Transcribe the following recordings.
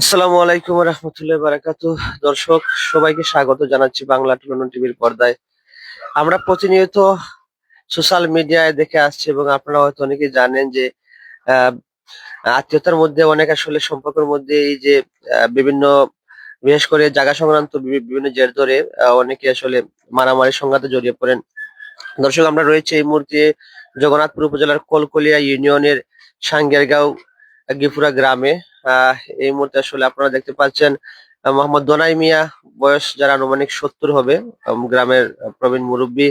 আসসালামু আলাইকুম রহমতুল্লাহ বারাকাত। দর্শক, সবাইকে স্বাগত জানাচ্ছি বাংলা টুলন টিভির পর্দায়। আমরা প্রতিনিয়ত সোশ্যাল মিডিয়ায় দেখে আসছি এবং আপনারা হয়তো অনেকেই জানেন যে আত্মীয়তার মধ্যে অনেক আসলে সম্পর্কের মধ্যে এই যে বিভিন্ন, বিশেষ করে জায়গা সংক্রান্ত বিভিন্ন জের ধরে অনেকে আসলে মারামারি সংঘাতে জড়িয়ে পড়েন। দর্শক, আমরা রয়েছে এই মুহূর্তে জগন্নাথপুর উপজেলার কলকলিয়া ইউনিয়নের সাঙ্গেরগাঁও গিফুরা গ্রামে। এই মুহূর্তে আসলে আপনারা দেখতে পাচ্ছেন মোহাম্মদ দোনাই মিয়া বয়স যারা আনুমানিক সত্তর হবে। গ্রামের প্রবীণ মুরব্বী।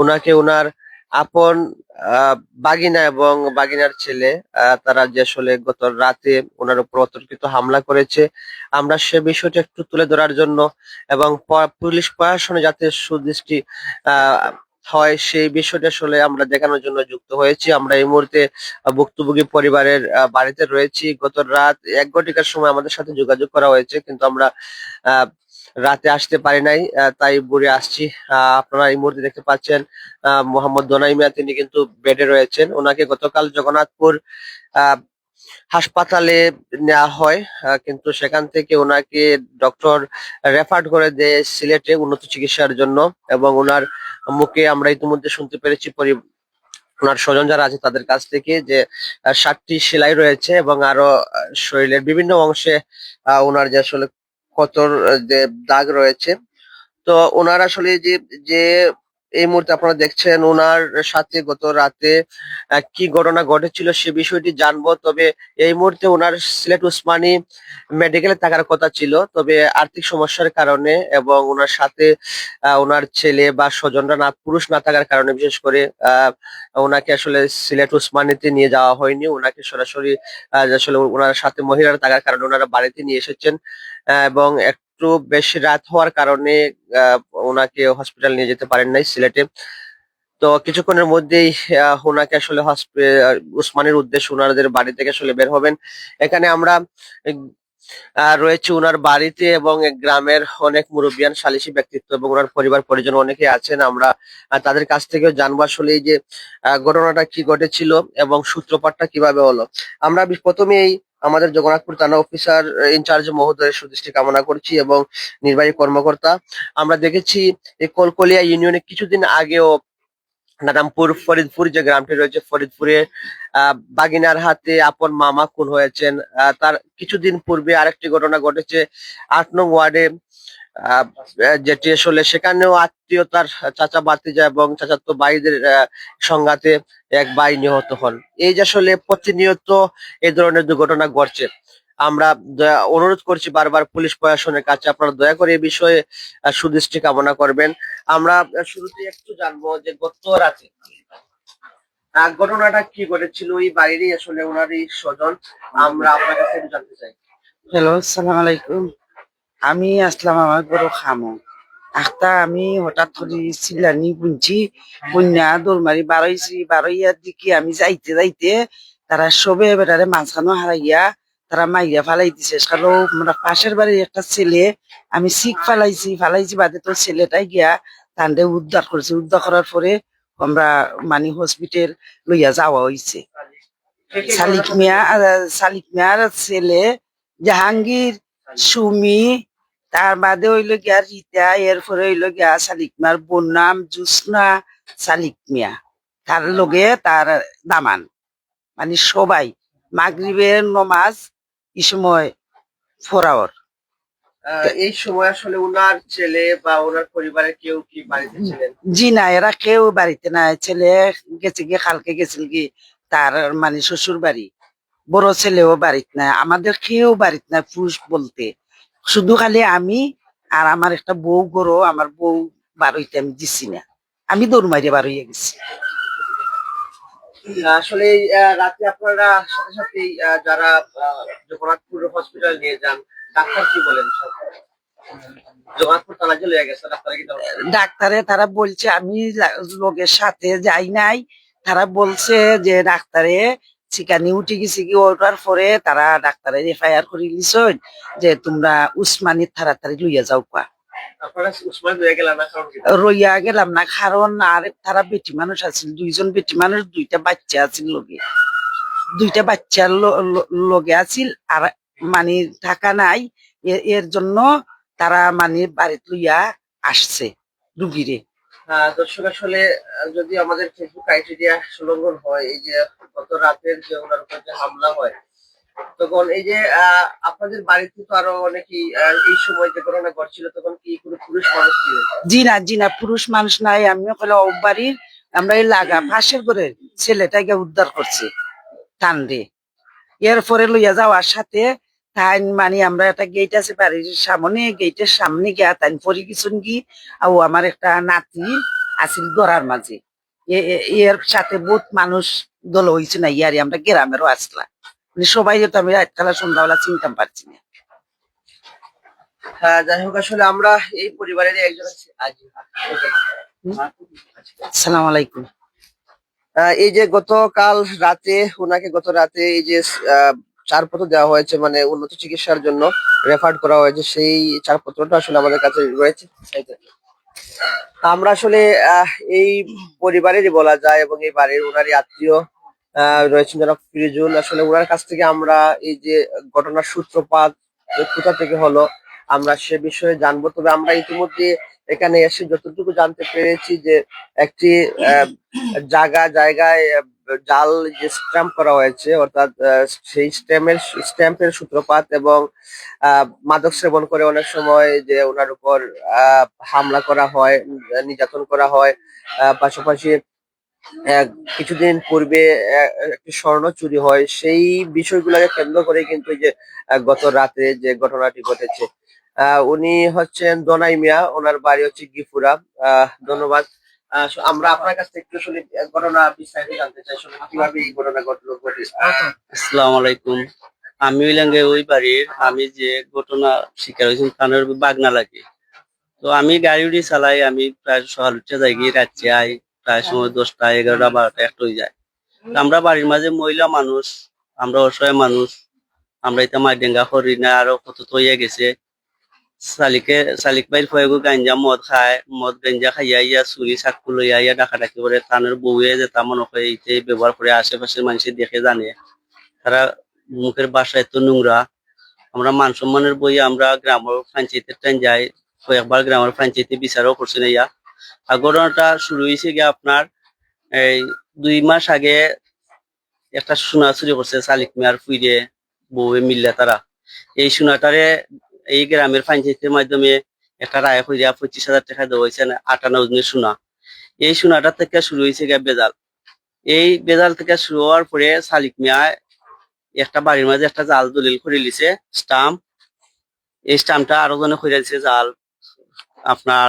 ওনাকে ওনার আপন বাগিনা এবং বাগিনার ছেলে তারা যে আসলে গত রাতে ওনার উপর অতর্কিত হামলা করেছে। আমরা সে বিষয়টা একটু তুলে ধরার জন্য এবং পুলিশ প্রশাসনে যাতে সুদৃষ্টি হয় সেই বিষয়টা আসলে আমরা দেখানোর জন্য যুক্ত হয়েছি। আমরা এই মুহূর্তে ভুক্তভোগী পরিবারের বাড়িতে রয়েছি। গত রাত এক ঘটিকার সময় আমাদের সাথে যোগাযোগ করা হয়েছে কিন্তু আমরা রাতে আসতে পারি নাই তাই বুড়ে আসছি। আপনারা এই মুহূর্তে দেখতে পাচ্ছেন মোহাম্মদ দোনাই মিয়া তিনি কিন্তু বেডে রয়েছেন। ওনাকে গতকাল জগন্নাথপুর আহ, হাসপাতালে নেওয়া হয় কিন্তু সেখান থেকে ওনাকে ডক্টর রেফার করে দেয় সিলেটে উন্নত চিকিৎসার জন্য এবং ওনার মুখে আমরা ইতিমধ্যে শুনতে পেরেছি পরি- ওনার স্বজন যারা আছে তাদের কাছ থেকে যে ষাটটি সেলাই রয়েছে এবং আরও শরীরের বিভিন্ন অংশে ওনার যে আসলে কতর যে দাগ রয়েছে। তো ওনার আসলে যে যে এই মুহূর্তে আপনারা দেখছেন ওনার সাথে গত রাতে কি ঘটনা ঘটেছিল সে বিষয়টি জানব। তবে এই মুহূর্তে ওনার সিলেট উসমানী মেডিকেলে থাকার কথা ছিল। তবে আর্থিক সমস্যার কারণে এবং ওনার সাথে ওনার ছেলে বা স্বজনরা না, পুরুষ না থাকার কারণে বিশেষ করে ওনাকে আসলে সিলেট উসমানীতে নিয়ে যাওয়া হয়নি। ওনাকে সরাসরি আসলে ওনার সাথে মহিলারা থাকার কারণে ওনারা বাড়িতে নিয়ে এসেছেন। এবং একটু বেশি রাত হওয়ার কারণে ওনাকে হসপিটাল নিয়ে যেতে পারেন নাই সিলেটে। তো কিছুক্ষণের মধ্যেই ওনাকে আসলে উসমানের উদ্দেশ্যে ওনাদের বাড়ি থেকে আসলে বের হবেন। এখানে আমরা রয়েছে ওনার বাড়িতে এবং গ্রামের অনেক মুরব্বিয়ান সালিসি ব্যক্তিত্ব এবং ওনার পরিবার পরিজন অনেকে আছেন। আমরা তাদের কাছ থেকেও জানব আসলে এই যে ঘটনাটা কি ঘটেছিল এবং সূত্রপাতটা কীভাবে হলো। আমরা বি- প্রথমেই আমাদের জগন্নাথপুর থানা অফিসার ইনচার্জ মহোদয়ের সুদৃষ্টি কামনা করছি এবং নির্বাহী কর্মকর্তা। আমরা দেখেছি এই কলকলিয়া ইউনিয়নে কিছুদিন আগেও নাদামপুর ফরিদপুর যে গ্রামটি রয়েছে, ফরিদপুরে বাগিনার হাতে আপন মামা খুন হয়েছেন। তার কিছুদিন পূর্বে আরেকটি ঘটনা ঘটেছে। আট নং ওয়ার্ডে যেটি আসলে সেখানেও আত্মীয়তার চাচা বাতিজা এবং চাচাতো ভাইদের সংঘাতে এক ভাই নিহত হন। এই যে আসলে প্রতিনিয়ত এই ধরনের দুর্ঘটনা ঘটছে, আমরা অনুরোধ করছি বারবার পুলিশ প্রশাসনের কাছে, আপনারা দয়া করে এই বিষয়ে সুদৃষ্টি কামনা করবেন। আমরা শুরুতে একটু জানব যে গত রাতে ঘটনাটা কি ঘটেছিল, এই বাড়িরই আসলে ওনারই স্বজন, আমরা আপনার কাছে জানতে চাই। হ্যালো সালাম আলাইকুম। আমি আসলাম আমার গরু খামো। আখতা আমি হঠাৎ করে চিল্লানি বুনছি বুন্যা দৌড় মারি বারোইছি বারোইয়ার দিকে আমি যাইতে যাইতে তারা সবে বেটারে মাঝখানো হারাইয়া তারা মাইয়া ফালাই দিছে। কারও আমরা পাশের বাড়ির একটা ছেলে, আমি শিখ ফালাইছি ফালাইছি বাদে তো ছেলেটাই গিয়া তান্ডে উদ্ধার করেছে উদ্ধার করার পরে আমরা মানে হসপিটাল লইয়া যাওয়া হইছে। শালিক মিয়া শালিক মিয়ার ছেলে, জাহাঙ্গীর, সুমি তার বাদে হইল গিয়া রিতা এরপরে হইল গিয়া শালিক মিয়ার বোন নাম জুসনা শালিক মিয়া। তার লগে তার দামান। মানে সবাই মাগরিবের নমাজ এই সময় ফোরাওর। এই সময় আসলে ওনার ছেলে বা ওনার পরিবারের কেউ কি বাড়িতে ছিলেন? জি না এরা কেউ বাড়িতে নাই। ছেলে গেছে গিয়ে কালকে গেছিল কি তার মানে শ্বশুর বাড়ি বড় ছেলেও বাড়িতে নাই। আমাদের কেউ বাড়িতে নাই পুরুষ বলতে। শুধু খালি আমি আর আমার একটা বউ গরো আমার বউ বারোইতে আমি দিছি না। আমি দৌড় মারিয়ে বারোইয়া গেছি। আসলে রাতে আপনারা সাথে সাথে যারা জগন্নাথপুর হসপিটাল নিয়ে যান ডাক্তার কি বলেন ডাক্তার তারা বলছে আমি লোকের সাথে যাই নাই। তারা বলছে যে ডাক্তারে চিকানি উঠে গেছে কি ওঠার পরে তারা ডাক্তারে এফআইআর করে লিছন যে তোমরা উসমানির তাড়াতাড়ি লইয়া যাও পা উসমান? রইয়া গেলাম না কারণ আর তারা বেটি মানুষ আছিল দুইজন বেটি মানুষ দুইটা বাচ্চা আছিল লগে। দুইটা বাচ্চার লগে আছিল আর মানে থাকা নাই এর জন্য তারা মানে বাড়িতে লইয়া আসছে রুগীরে। দর্শক, আসলে যদি আমাদের ফেসবুক ক্রাইটেরিয়া উল্লঙ্ঘন হয়, এই যে গত রাতের যে ওনার উপর যে হামলা হয়, তখন এই যে আপনাদের বাড়িতে তো আরও অনেকেই এই সময় যে ঘটনা ঘটছিল, তখন কি কোনো পুরুষ মানুষ ছিল? জি না জি না, পুরুষ মানুষ নাই আমি ওখানে ও বাড়ির, আমরা এই লাগা পাশের করে ছেলেটাকে উদ্ধার করছি টানরে এরপরে লইয়া যাওয়ার সাথে তাই মানে আমরা একটা গেট আছে বাড়ির সামনে গেটের সামনে গিয়া তাই পরি কিছু কি ও আমার একটা নাতি আছিল গড়ার মাঝে। এর সাথে বহুত মানুষ দল হয়েছে না ইয়ারি আমরা গ্রামেরও আসলাম। মানে সবাই তো আমি রাতকালা সন্ধ্যাবেলা চিনতাম পারছি না। হ্যাঁ যাই হোক আসলে আমরা এই পরিবারের একজন সালাম আলাইকুম। এই যে গতকাল রাতে ওনাকে গত রাতে এই যে আহ, চারপত্র দেওয়া হয়েছে মানে উন্নত চিকিৎসার জন্য রেফার করা হয়েছে, সেই চারপত্রটা আসলে আমাদের কাছে রয়েছে। আমরা আসলে এই পরিবারেরই বলা যায় এবং এই বাড়ির ওনারই আত্মীয় রয়েছেন যারা ফিরিজুল। আসলে ওনার কাছ থেকে আমরা এই যে ঘটনার সূত্রপাত কোথা থেকে হলো, আমরা সে বিষয়ে জানব। তবে আমরা ইতিমধ্যে এখানে এসে যতটুকু জানতে পেরেছি যে একটি জায়গা, জায়গায় জাল যে স্ট্যাম্প করা হয়েছে, অর্থাৎ সেই স্ট্যাম্পের স্ট্যাম্পের সূত্রপাত এবং মাদক সেবন করে অনেক সময় যে ওনার উপর হামলা করা হয়, নির্যাতন করা হয়। পাশাপাশি কিছুদিন পূর্বে একটি স্বর্ণ চুরি হয়। সেই বিষয়গুলোকে কেন্দ্র করে কিন্তু যে গত রাতে যে ঘটনাটি ঘটেছে। উনি হচ্ছেন দনাই মিয়া, ওনার বাড়ি হচ্ছে গিফুরা। ধন্যবাদ। আমরা আপনার কাছ থেকে আসলে ঘটনা বিস্তারিত জানতে চাই আসলে কীভাবে এই ঘটনা ঘটলো ঘটে আসসালামু আলাইকুম। আমি হইলাঙ্গে ওই বাড়ির, আমি যে ঘটনা শিকার হয়েছি, তানের বাগনা লাগে। তো আমি গাড়ি চালাই, আমি প্রায় সকাল উঠে যাই, গিয়ে রাত্রে আই, প্রায় সময় দশটা, এগারোটা, বারোটা, একটা যায়। আমরা বাড়ির মাঝে মহিলা মানুষ, আমরা অসহায় মানুষ, আমরা এটা মাইডেঙ্গা করি না, আরও কত তো হয়ে গেছে। শালিকে শালিক বাইর ফয়েগো গাঞ্জা, মদ খায়, মদ গাঞ্জা খাইয়া ইয়া চুরি চাকু লইয়া ইয়া ডাকা ডাকি করে তানের বউয়ে যে তার মনে হয় এইটাই ব্যবহার করে আশেপাশের মানুষ দেখে, জানে। তারা মুখের বাসা এত নোংরা আমরা মান সম্মানের বই আমরা গ্রামের পঞ্চায়েতের টাইম যাই কয়েকবার গ্রামের পঞ্চায়েতে বিচারও করছি না ইয়া আর ঘটনাটা শুরু হয়েছে গিয়ে আপনার এই দুই মাস আগে একটা সোনা চুরি করছে শালিক মিয়ার ফুইরে বউয়ে মিললে তারা এই সোনাটারে এই গ্রামের পঞ্চায়েতের মাধ্যমে একটা রায় হইয়া পঁচিশ হাজার টাকা দেওয়া হয়েছে আটান্ন ওজনের সোনা। এই সোনাটা থেকে শুরু হয়েছে গিয়ে বেজাল। এই বেজাল থেকে শুরু হওয়ার পরে শালিক মিয়া একটা বাড়ির মাঝে একটা জাল দলিল করে লিছে, স্টাম্প। এই স্টাম্পটা আরও জনে করে দিছে, জাল আপনার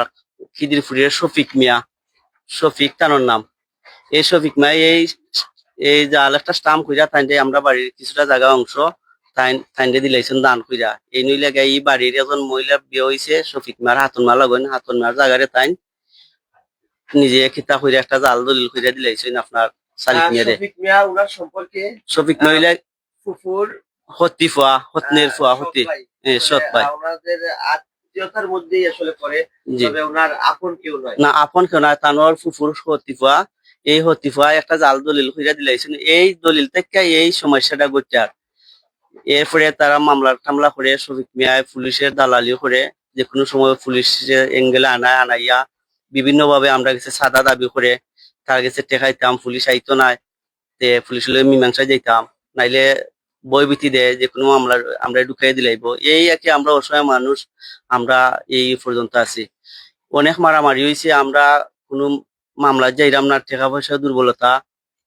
খিদিরপুরের শফিক মিয়া। শফিক তানোর নাম। এই শফিক মিয়া এই এই জাল একটা স্টাম্প কইরা তাই আমরা বাড়ির কিছুটা জায়গা অংশ দিলাইছেন দান কইরা। এই নইলে গাই এই বাড়ির একজন মহিলা বিয়ে হইছে শফিক মিয়ার হাতুন মা লগন হাতুন মার জায়গারে তাই নিজে খিতা কইরা একটা জাল দলিল কইরা দিলাইছেন আপনার আহ, মিয়ারে। সম্পর্কে? শফিক মহিলা ফুফুর? হত্তি ফুয়া হতনের ফুয়া আহ, হতি। সৎ ভাই। মানে, ভাই। ওনাদের আত্মীয়তার মধ্যেই আসলে পড়ে। তবে ওনার আপন কেউ নয়। না আপন কেউ না তানোর ফুফুর এই হতিফা একটা জাল দলিল হইরা দিলাইছেন এই দলিল থেকে এই সমস্যাটা আর এরপরে তারা মামলা টামলা করে, শফিক মিয়ায় পুলিশের দালালি করে যে কোনো সময় পুলিশের এঙ্গেলে আনায় আনাইয়া বিভিন্ন ভাবে আমরা গেছে সাদা দাবি করে, তার কাছে টেকাইতাম পুলিশ আইতো না, তে পুলিশ লগে মীমাংসায় যাইতাম। নাইলে বই বিতি দেয় যে কোনো মামলা আমরা ঢুকাই দিলাইব। এই একে আমরা অসহায় মানুষ, আমরা এই পর্যন্ত আছি। অনেক মারামারি হয়েছে আমরা কোনো মামলা যাইরাম না, টাকা পয়সা, দুর্বলতা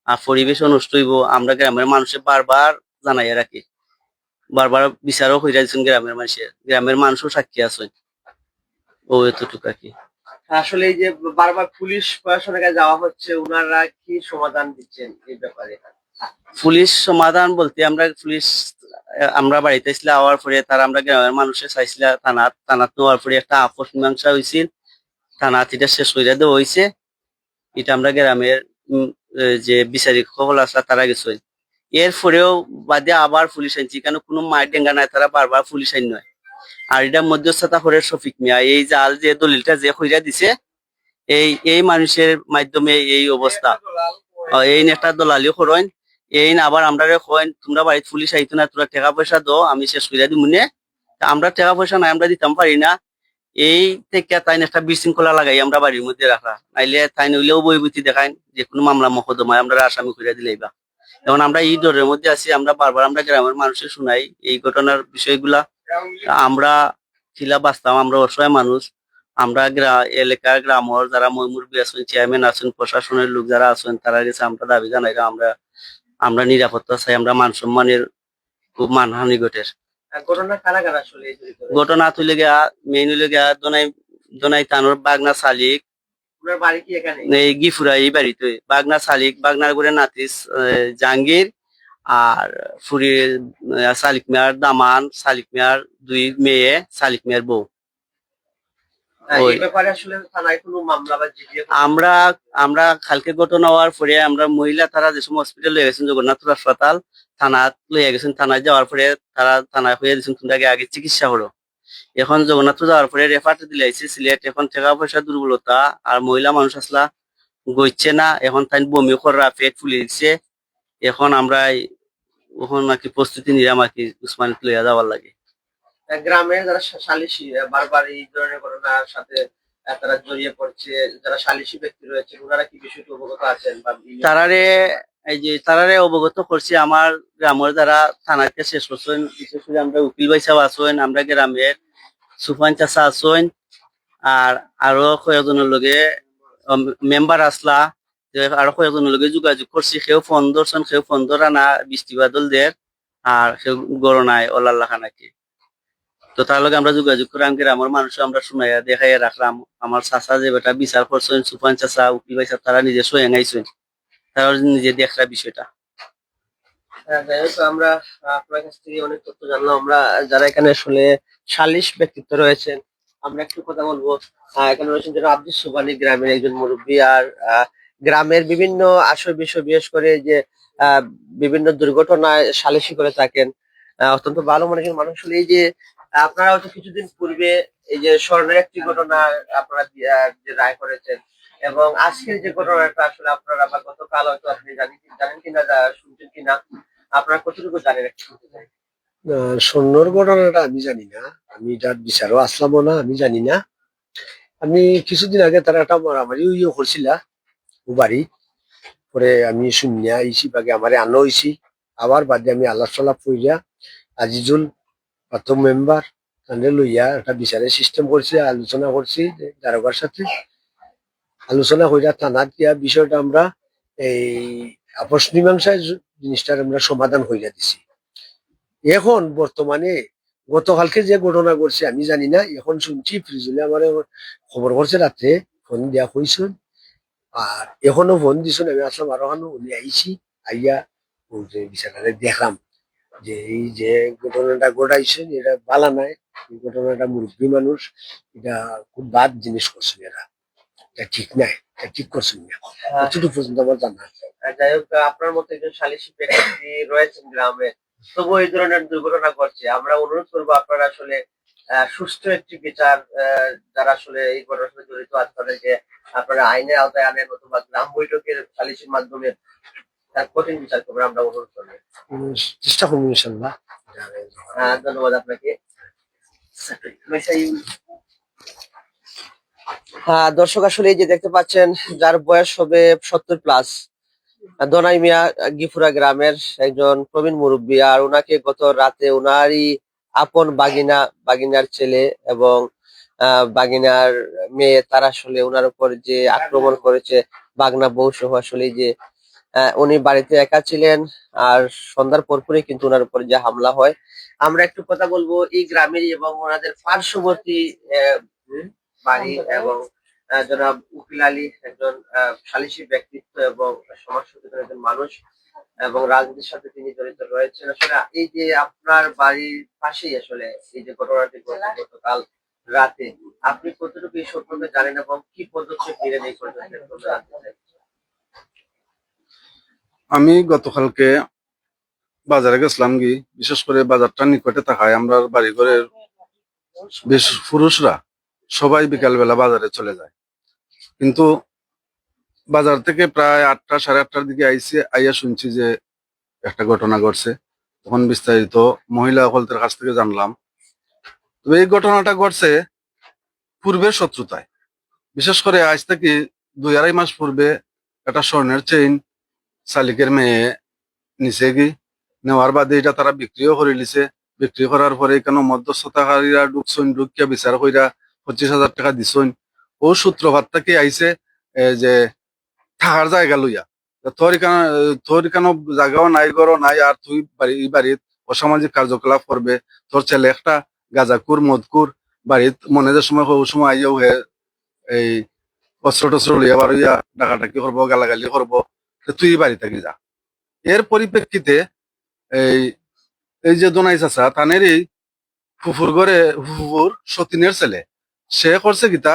আর পরিবেশ নষ্ট হইব। আমরা গ্রামের মানুষের বারবার জানাইয়া রাখি বারবার বিচারও হইয়া দিচ্ছেন গ্রামের মানুষের গ্রামের মানুষও সাক্ষী আছেন ও এতটুকু আর কি। আসলে এই যে বারবার পুলিশ প্রশাসনের কাছে যাওয়া হচ্ছে ওনারা কি সমাধান দিচ্ছেন এই ব্যাপারে? পুলিশ সমাধান বলতে আমরা পুলিশ আমরা বাড়িতে ছিল আওয়ার পরে তারা আমরা গ্রামের মানুষের চাইছিল থানা থানাত নেওয়ার পরে একটা আপোষ মীমাংসা হয়েছিল থানা এটা শেষ করে দেওয়া হয়েছে এটা আমরা গ্রামের যে বিচারিক সকল আসলা তারা গেছে এরপরেও বাদে আবার পুলিশ আনছি, কেন কোনো মায়ের ডেঙ্গা নাই, তারা বারবার পুলিশ আইন নয়। আর এটা মধ্যস্থতা করে শফিক মিয়া, এই জাল যে দলিলটা যে হইরা দিছে, এই এই মানুষের মাধ্যমে এই অবস্থা। এই নেতা দলালি করেন এই আবার আমরা কইন, তোমরা বাড়িতে পুলিশ আইতো না, তোরা টাকা পয়সা দো আমি শেষ করে দিব নে। আমরা টাকা পয়সা নাই, আমরা দিতাম পারি না। এই থেকে তাই একটা বিশৃঙ্খলা লাগাই আমরা বাড়ির মধ্যে রাখা। নাইলে তাই নইলেও বইবুতি দেখাই যে কোনো মামলা মকদ্দমায় আমরা আসামি করে দিলেইবা এখন আমরা এই ডরের মধ্যে আছি আমরা বারবার আমরা গ্রামের মানুষের শুনাই। এই ঘটনার বিষয়গুলা আমরা ছিলা বাঁচতাম আমরা অসহায় মানুষ। আমরা গ্রা- এলাকার গ্রামের যারা মুরব্বী আছেন চেয়ারম্যান আছেন প্রশাসনের লোক যারা আছেন তারা গেছে আমরা দাবি জানাই আমরা আমরা নিরাপত্তা চাই আমরা মান সম্মানের খুব মানহানি ঘটে? ঘটনা তুলে গিয়া মেইন হইলে গিয়া দোনাই দোনাই তানোর বাগনা শালিক এই গিফুরা এই বাড়িতে। বাগনা বাগনার করে নাতিস জাহাঙ্গীর আর ফুরির মিয়ার দামান মিয়ার দুই মেয়ে শালিক মিয়ার বউ। আমরা আমরা কালকে ঘটনা হওয়ার পরে আমরা মহিলা তারা যে সময় হসপিটাল লয়ে গেছেন জগন্নাথ হাসপাতাল থানাত লইয়া গেছেন থানায় যাওয়ার পরে তারা থানায় হয়ে দিয়েছেন তোমরা আগে চিকিৎসা করো এখন জগন্নাথ যাওয়ার পরে রেফার দিলাইছে সিলেট। এখন টাকা পয়সা দুর্বলতা আর মহিলা মানুষ আসলা গইছে না। এখন তাই বমি করা পেট ফুলে দিচ্ছে এখন আমরা এখন নাকি প্রস্তুতি নিলাম আর কি উসমানিত লইয়া যাওয়ার লাগে। গ্রামের যারা সা- সালিসি আহ, বারবার এই ধরনের ঘটনার সাথে তারা জড়িয়ে পড়ছে যারা সালিসি ব্যক্তি রয়েছে ওনারা কি বিষয়টি অবগত আছেন বা তারারে এই যে তারারে অবগত করছি, আমার গ্রামের যারা থানাতে শেষ করছেন, বিশেষ করে আমরা উকিল ভাই আছেন, আমরা গ্রামের সুফান চাষা আছেন, আর আরও কয়েকজনের লগে মেম্বার আসলা আরও কয়েকজনের লগে যোগাযোগ করছি। সেও ফোন ধরছেন, সেও ফোন ধরা না, বৃষ্টি বাদল দের, আর সেও গরনায় ওলাল্লা খানাকে। তো তার লগে আমরা যোগাযোগ করে আমি গ্রামের মানুষ আমরা শুনাইয়া দেখাইয়া রাখলাম। আমার চাচা যে বেটা বিচার করছেন, সুফান চাষা উকিল ভাই সাহেব, তারা নিজে সয়ে গাইছেন তারা নিজে দেখরা বিষয়টা। হ্যাঁ, আমরা আপনার কাছ থেকে অনেক তথ্য জানলাম। আমরা যারা এখানে আসলে সালিশ ব্যক্তিত্ব রয়েছেন আমরা একটু কথা বলব। এখানে রয়েছেন যারা আব্দুল সুবানি গ্রামের একজন মুরব্বী আর গ্রামের বিভিন্ন আসর বিষয় বিশেষ করে যে বিভিন্ন দুর্ঘটনায় সালিশি করে থাকেন অত্যন্ত ভালো মনে একজন মানুষ হলে এই যে আপনারা হয়তো কিছুদিন পূর্বে এই যে স্বর্ণের একটি ঘটনা আপনারা যে রায় করেছেন এবং আজকের যে ঘটনাটা আসলে আপনারা বা গতকাল হয়তো আপনি জানেন জানেন কিনা শুনছেন কিনা, আপনারা কতটুকু জানেন চাই। ঘটনাটা আমি জানি না। আমি যার বিচারও আসলামও না, আমি জানি না। আমি কিছুদিন আগে তারা একটা মারামারি ইয়ে করছিলা বাড়ি পরে আমি শুনিয়া আইসি বাগে আমারে আনো হইছি। আবার বাদে আমি আল্লাহ সাল্লাহ পইরা আজিজুল প্রথম মেম্বার তাদের লইয়া একটা বিচারের সিস্টেম করছি, আলোচনা করছি দারোগার সাথে। আলোচনা কইরা থানাত দিয়া বিষয়টা আমরা এই আপস মীমাংসায় জিনিসটার আমরা সমাধান হইয়া দিছি। এখন বর্তমানে গতকালকে যে ঘটনা ঘটছে, আমি জানি না, এখন শুনছি ফ্রিজুলে আমার খবর করছে, রাত্রে ফোন দিয়া কইছেন। আর এখনও ফোন দিছেন, আমি আসলাম, আরও খানো উনি আইছি, আইয়া যে দেখলাম যে এই যে ঘটনাটা ঘটাইছেন, এটা বালা নাই, এই ঘটনাটা মুরব্বী মানুষ, এটা খুব বাদ জিনিস করছেন এরা। এটা ঠিক এটা ঠিক করছেন না। এতটুকু পর্যন্ত আমার জানা যাই হোক আপনার মতো একজন সালিসি ব্যক্তি রয়েছেন গ্রামে তবু এই ধরনের দুর্ঘটনা ঘটছে। আমরা অনুরোধ করব আপনারা আসলে সুষ্ঠু একটি বিচার যারা আসলে এই ঘটনার সাথে জড়িত আছে তাদেরকে আপনারা আইনের আওতায় আনেন অথবা গ্রাম বৈঠকের সালিসির মাধ্যমে তার কঠিন বিচার করবেন আমরা অনুরোধ করব। চেষ্টা করব ইনশাল্লাহ ধন্যবাদ আপনাকে। হ্যাঁ দর্শক আসলে যে দেখতে পাচ্ছেন, যার বয়স হবে সত্তর প্লাস দনাই মিয়া গিফুরা গ্রামের একজন প্রবীণ মুরব্বী, আর ওনাকে গত রাতে ওনারই আপন বাগিনা, বাগিনার ছেলে এবং বাগিনার মেয়ে, তারা আসলে ওনার উপর যে আক্রমণ করেছে বাগনা বউ সহ আসলে যে উনি বাড়িতে একা ছিলেন, আর সন্ধ্যার পরপরই কিন্তু ওনার উপর যে হামলা হয়। আমরা একটু কথা বলব এই গ্রামের এবং ওনাদের পার্শ্ববর্তী বাড়ি এবং জনাব উকিল আলী একজন আহ, সালিসী ব্যক্তিত্ব এবং সমাজ সচেতন একজন মানুষ এবং রাজনীতির সাথে তিনি জড়িত রয়েছেন। আসলে এই যে আপনার বাড়ির পাশেই আসলে এই যে ঘটনাটি ঘটে গতকাল রাতে আপনি কতটুকু এই সম্পর্কে জানেন এবং কি পদক্ষেপ নিলেন এই। আমি গতকালকে বাজারে গেছিলাম কি বিশেষ করে বাজারটা নিকটে থাকায় আমরা বাড়ি ঘরের বেশ পুরুষরা সবাই বিকালবেলা বাজারে চলে যায়। কিন্তু বাজার থেকে প্রায় আটটা, সাড়ে আটটার দিকে আইসে, আইয়া শুনছি যে একটা ঘটনা ঘটছে। তখন বিস্তারিত মহিলা হলতের কাছ থেকে জানলাম। তবে এই ঘটনাটা ঘটছে পূর্বের শত্রুতায়। বিশেষ করে আজ থেকে দুই আড়াই মাস পূর্বে একটা স্বর্ণের চেইন শালিকের মেয়ে নিচে গি নেওয়ার বাদে এটা তারা বিক্রিও করে লিছে বিক্রি করার পরে কেন মধ্যস্থতাকারীরা ঢুকছেন, ঢুকিয়া বিচার কইরা পঁচিশ হাজার টাকা দিছেন ও সূত্রপাত থেকে আইছে যে থাকার জায়গা লইয়া। তোর এখানে তোর জায়গাও নাই গরো নাই আর তুই বাড়ি বাড়িত অসামাজিক কার্যকলাপ করবে তোর ছেলে একটা গাজাকুর মদকুর বাড়িত মনে যে সময় ওই সময় আইয়াও হে, এই অস্ত্র টস্ত্র লইয়া বার হইয়া ডাকাডাকি করব গালাগালি করব তুই বাড়ি থাকি যা। এর পরিপ্রেক্ষিতে এই এই যে দোনাই চাচা তানের এই ফুফুর ঘরে ফুফুর সতীনের ছেলে সে করছে কিতা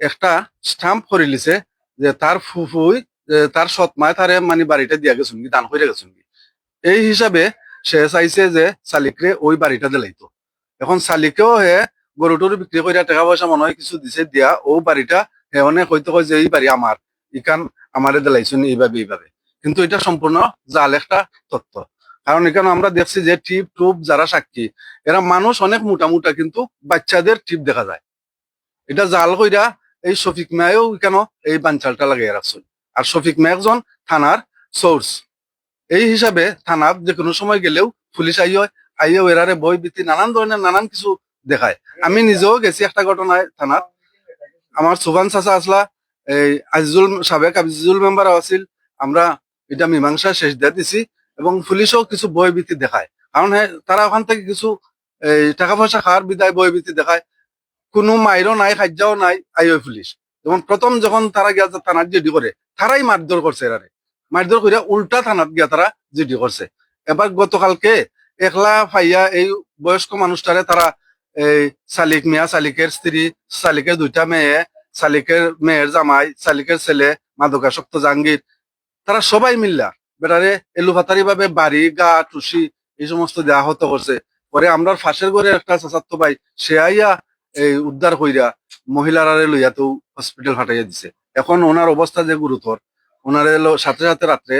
একটা স্টাম্প করে লিছে যে তার ফুফুই তার সৎ মায় তারে মানে বাড়িটা দিয়া গেছেন কি, দান করে গেছেন কি। এই হিসাবে সে চাইছে যে শালিকরে ওই বাড়িটা দিলাইতো। এখন শালিকেও হে গরু টরু বিক্রি করে টাকা পয়সা মনে হয় কিছু দিছে দিয়া ও বাড়িটা হে অনেক হয়তো কয় যে এই বাড়ি আমার ইকান আমারে দিলাইছেন এইভাবে এইভাবে। কিন্তু এটা সম্পূর্ণ জাল একটা তত্ত্ব। কারণ এখানে আমরা দেখছি যে টিপ টুপ যারা সাক্ষী, এরা মানুষ অনেক মোটা মোটা কিন্তু বাচ্চাদের টিপ দেখা যায়। এটা জাল কইরা এই শফিক মেয়েও কেন এই বাঞ্চালটা লাগিয়ে রাখছেন? আর শফিক মেয়ে একজন থানার সোর্স এই হিসাবে থানার যে কোনো সময় গেলেও পুলিশ আইয় আইয়েও এরারে বই ভীতি নানান ধরনের নানান কিছু দেখায়। আমি নিজেও গেছি একটা ঘটনায় থানার আমার সুভান চাচা আসলা, এই আজিজুল সাবেক আজিজুল মেম্বার আছিল। আমরা এটা মীমাংসা শেষ দিয়ে দিছি এবং পুলিশও কিছু বই ভীতি দেখায়। কারণ হ্যাঁ তারা ওখান থেকে কিছু, এই টাকা পয়সা খাওয়ার বিদায় বই ভীতি দেখায়। কোনো মাইরও নাই খাদ্যাও নাই, আইও পুলিশ। যেমন প্রথম যখন তারা গিয়া থানার জিডি করে, তারাই মারধর করছে এরারে। মারধর করে উল্টা থানাত গিয়া তারা জিডি করছে। এবার গতকালকে একলা ফাইয়া এই বয়স্ক মানুষটারে তারা এই শালিক মিয়া, শালিকের স্ত্রী, শালিকের দুইটা মেয়ে, শালিকের মেয়ের জামাই, শালিকের ছেলে, মাদকাসক্ত জাহাঙ্গীর, তারা সবাই মিল্লা। বেটারে এলুফাতারি ভাবে বাড়ি, গা, টুসি এই সমস্ত দেওয়া হতো করছে। পরে আমরা ফাঁসের ঘরে একটা চাচাতো ভাই, সে আইয়া এই উদ্ধার কইরা মহিলারারে লইয়া তো হসপিটাল ফাটাইয়া দিছে। এখন ওনার অবস্থা যে গুরুতর ওনারে সাথে সাথে রাত্রে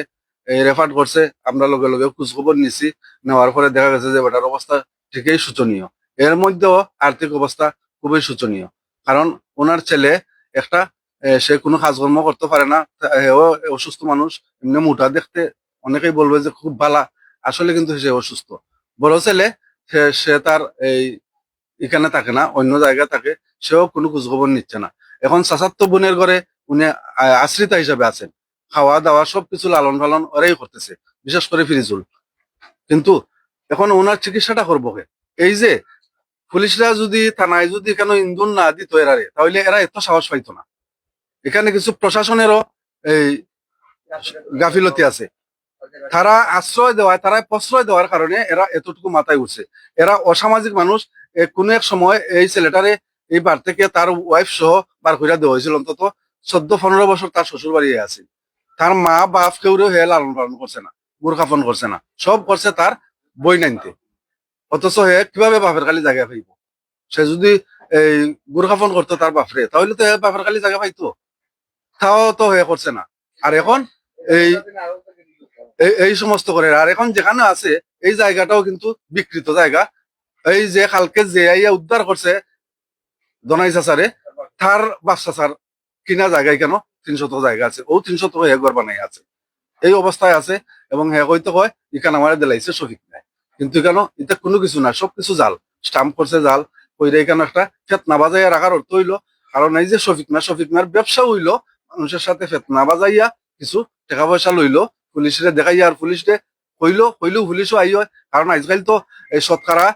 রেফার করছে আমরা লগে লগে খোঁজ খবর নিছি নেওয়ার পরে দেখা গেছে যে বেটার অবস্থা ঠিকই শোচনীয়। এর মধ্যেও আর্থিক অবস্থা খুবই শোচনীয়। কারণ ওনার ছেলে একটা সে কোনো কাজকর্ম করতে পারে না এও অসুস্থ মানুষ, এমনি মোটা দেখতে অনেকেই বলবে যে খুব ভালা, আসলে কিন্তু সে অসুস্থ। বড় ছেলে সে তার এই এখানে থাকে না, অন্য জায়গায় থাকে, সেও কোনো খোঁজখবর নিচ্ছে না। এখন চাচাত্ত বোনের ঘরে উনি আশ্রিতা হিসাবে আছেন। খাওয়া দাওয়া সবকিছু লালন পালন ওরাই করতেছে, বিশেষ করে ফিরিজুল। কিন্তু এখন ওনার চিকিৎসাটা করব এই যে পুলিশরা যদি থানায় যদি কেন ইন্ধন না দিত এরারে, তাহলে এরা এত সাহস পাইতো না। এখানে কিছু প্রশাসনেরও এই গাফিলতি আছে। তারা আশ্রয় দেওয়ায়, তারা প্রশ্রয় দেওয়ার কারণে এরা এতটুকু মাথায় উঠছে। এরা অসামাজিক মানুষ কোনো এক সময় এই ছেলেটারে এই বার থেকে তার ওয়াইফ সহ বার করে দেওয়া হয়েছিল। অন্তত চোদ্দ, পনেরো বছর তার শ্বশুর বাড়ি আছে। তার মা, বাপ কেউ হে লালন পালন করছে না গুরখাপন করছে না। সব করছে তার বই নাইনতে। অথচ হে কীভাবে বাপের খালি জায়গা পাইব সে যদি এই গুরখাপন করতো তার বাপরে, তাহলে তো হে বাপের খালি জায়গা পাইতো। তাও তো হে করছে না। আর এখন এই এই সমস্ত করে। আর এখন যেখানে আছে, এই জায়গাটাও কিন্তু বিকৃত জায়গা। এই যে কালকে যে আইয়া উদ্ধার করছে দনাই চাচারে তার বাচ্চা চাচার কিনা জায়গায় কেন? তিনশত জায়গা আছে। ও তিনশত হে ঘর বানাই আছে। এই অবস্থায় আছে এবং হে হয়তো হয় ইখান আমার দিলাইছে শফিক নাই। কিন্তু কেন? এটা কোনো কিছু না সবকিছু জাল। স্টাম্প করছে জাল কইরে এখানে একটা ফেতনা বাজাইয়া রাখার অর্থ হইল কারণ এই যে শফিক না শফিক নার ব্যবসা হইল, মানুষের সাথে ফেতনা বাজাইয়া কিছু টাকা পয়সা লইলো, পুলিশরে দেখাইয়া, আর পুলিশরে কইলো কইলেও পুলিশও আই হয় কারণ আজকাল তো এই শতকরা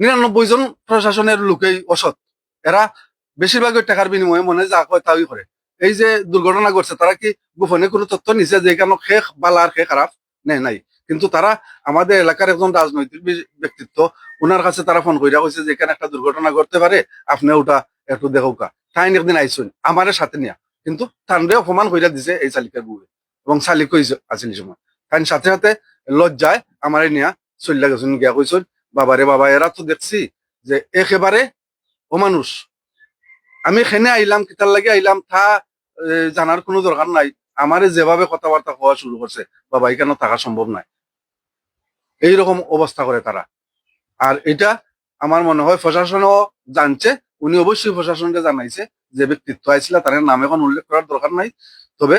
নিরানব্বই জন প্রশাসনের লোকেই অসৎ। এরা বেশিরভাগই টাকার বিনিময়ে মনে যা কয় তাই করে। এই যে দুর্ঘটনা ঘটছে, তারা কি গোপনে কোনো তথ্য নিছে যে কেন শেষ বালা আর শেষ খারাপ নেই নাই। কিন্তু তারা আমাদের এলাকার একজন রাজনৈতিক ব্যক্তিত্ব ওনার কাছে তারা ফোন কইরা কইছে যে এখানে একটা দুর্ঘটনা ঘটতে পারে, আপনি ওটা একটু দেখুকা তাই একদিন আইসুন, আমারে সাথে নিয়া। কিন্তু তানরে অপমান কইরা দিছে এই শালিকার বুয়ে এবং কইছে আছিল সময়। তাই সাথে সাথে লজ্জায় আমারে নিয়া চল্লা গেছুন, গিয়া কইছুন বাবারে বাবা, এরা তো দেখছি যে একেবারে অমানুষ। আমি খেনে আইলাম কিতার লাগে আইলাম তা জানার কোনো দরকার নাই। আমারে যেভাবে কথাবার্তা হওয়া শুরু করছে, বাবা এখানে থাকা সম্ভব নাই। এইরকম অবস্থা করে তারা। আর এটা আমার মনে হয় প্রশাসনও জানছে, উনি অবশ্যই প্রশাসনকে জানাইছে যে ব্যক্তিত্ব আইছিল, তার নাম এখন উল্লেখ করার দরকার নাই। তবে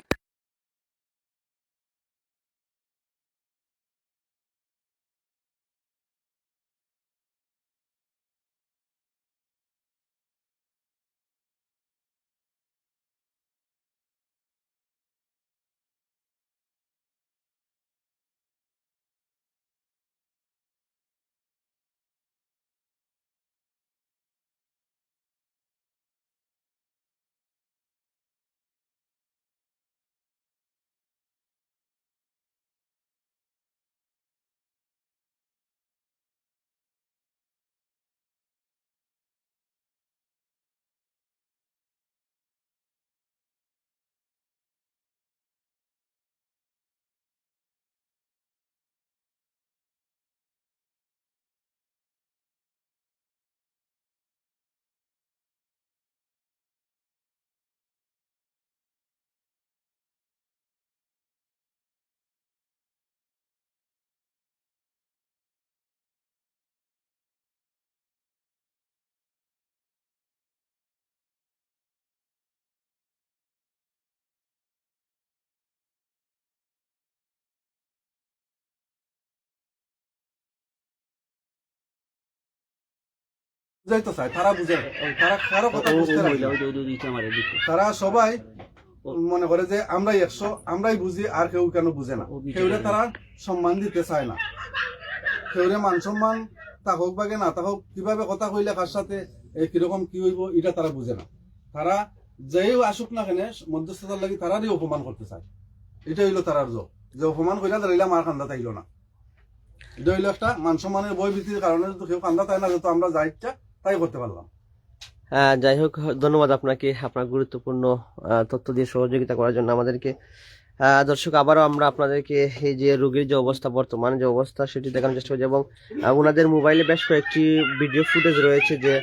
বুঝাইতে চায় তারা বুঝে তারা কারও কথা বুঝতে তারা সবাই মনে করে যে আমরাই একশো আমরাই বুঝি আর কেউ কেন বুঝে না। কেউরে তারা সম্মান দিতে চায় না। কেউরে মান সম্মান থাকুক বাগে না থাকুক কীভাবে কথা কইলে কার সাথে এই কীরকম কি হইব এটা তারা বুঝে না। তারা যেই আসুক না কেন মধ্যস্থতার লাগি তারারই অপমান করতে চায়। এটা হইল তারার যোগ যে অপমান কইলা দাঁড়াইলে আমার কান্দা তাইল না। এটা হইল একটা মান সম্মানের বই ভীতির কারণে কেউ কান্দা তাই না যেহেতু আমরা যা ইচ্ছা তাই করতে পারলাম। যাই হোক ধন্যবাদ আপনাকে আপনার গুরুত্বপূর্ণ তথ্য দিয়ে সহযোগিতা করার জন্য আমাদেরকে। দর্শক আবারও আমরা আপনাদেরকে এই যে রোগীর যে অবস্থা বর্তমানে যে অবস্থা সেটি দেখানোর চেষ্টা করছি এবং ওনাদের মোবাইলে বেশ কয়েকটি ভিডিও ফুটেজ রয়েছে যে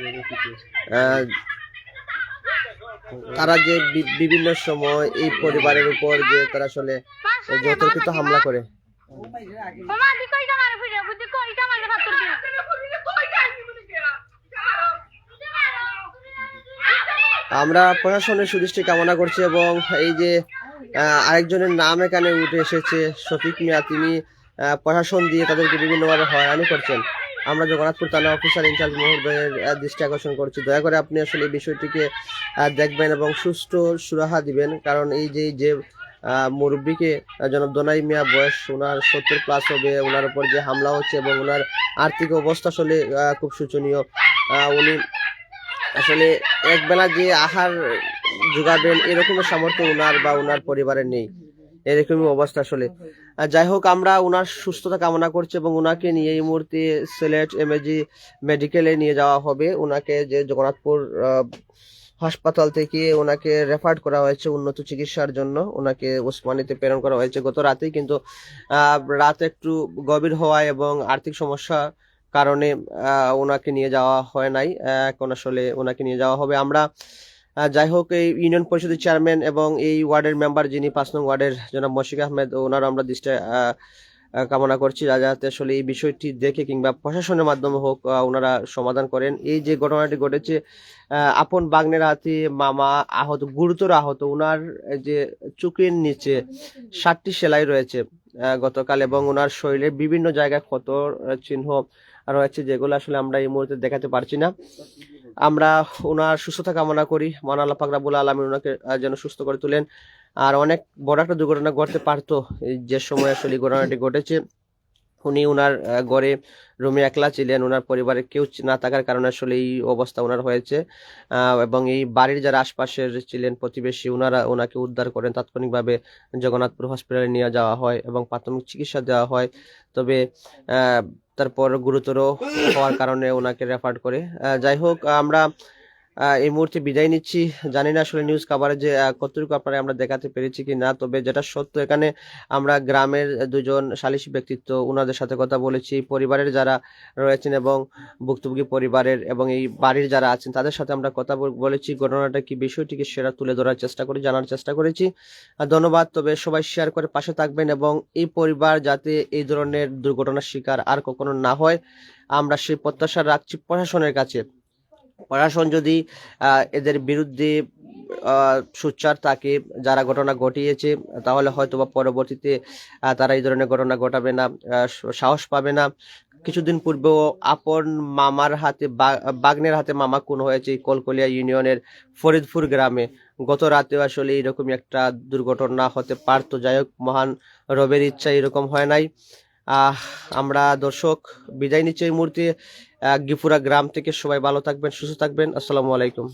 তারা যে বি- বিভিন্ন সময় এই পরিবারের উপর যে তারা আসলে এই যে অতর্কিত হামলা করে আমরা প্রশাসনের সুদৃষ্টি কামনা করছি এবং এই যে আরেকজনের নাম এখানে উঠে এসেছে, শফিক মিয়া, তিনি প্রশাসন দিয়ে তাদেরকে বিভিন্নভাবে হয়রানি করছেন। আমরা জগন্নাথপুর থানা অফিসার ইনচার্জ মহোদয়ের দৃষ্টি আকর্ষণ করছি। দয়া করে আপনি আসলে এই বিষয়টিকে দেখবেন এবং সুষ্ঠ সুরাহা দিবেন, কারণ এই যে যে মুরব্বীকে জনাব দোনাই মিয়া বয়স ওনার সত্তর প্লাস হবে ওনার উপর যে হামলা হচ্ছে এবং ওনার আর্থিক অবস্থা আসলে খুব শোচনীয়। উনি আসলে একবেলা যে আহার যোগাবেন এরকমের সামর্থ্য ওনার বা ওনার পরিবারের নেই। এরকমই অবস্থা আসলে। যাই হোক, আমরা ওনার সুস্থতা কামনা করছি এবং ওনাকে নিয়ে এই মুহূর্তে সিলেট এমএজি মেডিকেলে নিয়ে যাওয়া হবে। ওনাকে যে জগন্নাথপুর হাসপাতাল থেকে ওনাকে রেফার করা হয়েছে উন্নত চিকিৎসার জন্য। ওনাকে ওসমানিতে প্রেরণ করা হয়েছে গত রাতেই কিন্তু রাত একটু গভীর হওয়ায় এবং আর্থিক সমস্যা কারণে ওনাকে নিয়ে যাওয়া হয় নাই। এখন আসলে ওনাকে নিয়ে যাওয়া হবে। আমরা যাই হোক, এই ইউনিয়ন পরিষদের চেয়ারম্যান এবং এই ওয়ার্ডের মেম্বার যিনি পাঁচ নং ওয়ার্ডের জনাব মশিক আহমেদ ওনার আমরা দৃষ্টি কামনা করছি। যাতে আসলে এই বিষয়টি দেখে কিংবা প্রশাসনের মাধ্যমে হোক ওনারা সমাধান করেন। এই যে ঘটনাটি ঘটেছে আপন বাগ্নের হাতে মামা আহত, গুরুতর আহত ওনার যে চুকের নিচে ষাটটি সেলাই রয়েছে গতকাল এবং ওনার শরীরের বিভিন্ন জায়গায় ক্ষত চিহ্ন রয়েছে, যেগুলো আসলে আমরা এই মুহূর্তে দেখাতে পারছি না। আমরা ওনার সুস্থতা কামনা করি। মান আল্লাহ পাক আলামিন ওনাকে যেন সুস্থ করে তুলেন। আর অনেক বড় একটা দুর্ঘটনা ঘটতে পারতো যে সময় আসলে ঘটনাটি ঘটেছে। উনি ওনার ঘরে রুমে একলা ছিলেন ওনার পরিবারে কেউ না থাকার কারণে আসলে এই অবস্থা ওনার হয়েছে। এবং এই বাড়ির যারা আশপাশের ছিলেন প্রতিবেশী ওনারা ওনাকে উদ্ধার করেন তাৎক্ষণিকভাবে জগন্নাথপুর হসপিটালে নিয়ে যাওয়া হয় এবং প্রাথমিক চিকিৎসা দেওয়া হয়। তবে তারপর গুরুতর হওয়ার কারণে ওনাকে রেফার করে। যাই হোক, আমরা এই মুহূর্তে বিদায় নিচ্ছি। জানি না আসলে নিউজ কাভারেজে কতটুকু আপনারা আমরা দেখাতে পেরেছি কি না তবে যেটা সত্য, এখানে আমরা গ্রামের দুজন সালিশি ব্যক্তিত্ব ওনাদের সাথে কথা বলেছি। পরিবারের যারা রয়েছেন এবং ভুক্তভোগী পরিবারের এবং এই বাড়ির যারা আছেন, তাদের সাথে আমরা কথা বলেছি। ঘটনাটা কি, বিষয়টিকে সেরা তুলে ধরার চেষ্টা করি, জানার চেষ্টা করেছি। ধন্যবাদ, তবে সবাই শেয়ার করে পাশে থাকবেন এবং এই পরিবার যাতে এই ধরনের দুর্ঘটনার শিকার আর কখনো না হয়, আমরা সেই প্রত্যাশা রাখছি প্রশাসনের কাছে। প্রশাসন যদি এদের বিরুদ্ধে আহ, সোচ্চার থাকে যারা ঘটনা ঘটিয়েছে তাহলে হয়তো বা পরবর্তীতে তারা এই ধরনের ঘটনা ঘটাবে না সাহস পাবে না। কিছুদিন পূর্বেও আপন মামার হাতে বাগ্নের হাতে মামা খুন হয়েছে কলকলিয়া ইউনিয়নের ফরিদপুর গ্রামে। গত রাতেও আসলে এরকম একটা দুর্ঘটনা হতে পারতো। যাই হোক মহান রবের ইচ্ছা এরকম হয় নাই। আমরা দর্শক বিদায় নিচ্ছি এই মুহূর্তে। গিফুরা গ্রাম থেকে সবাই ভালো থাকবেন সুস্থ থাকবেন। আসসালামু আলাইকুম।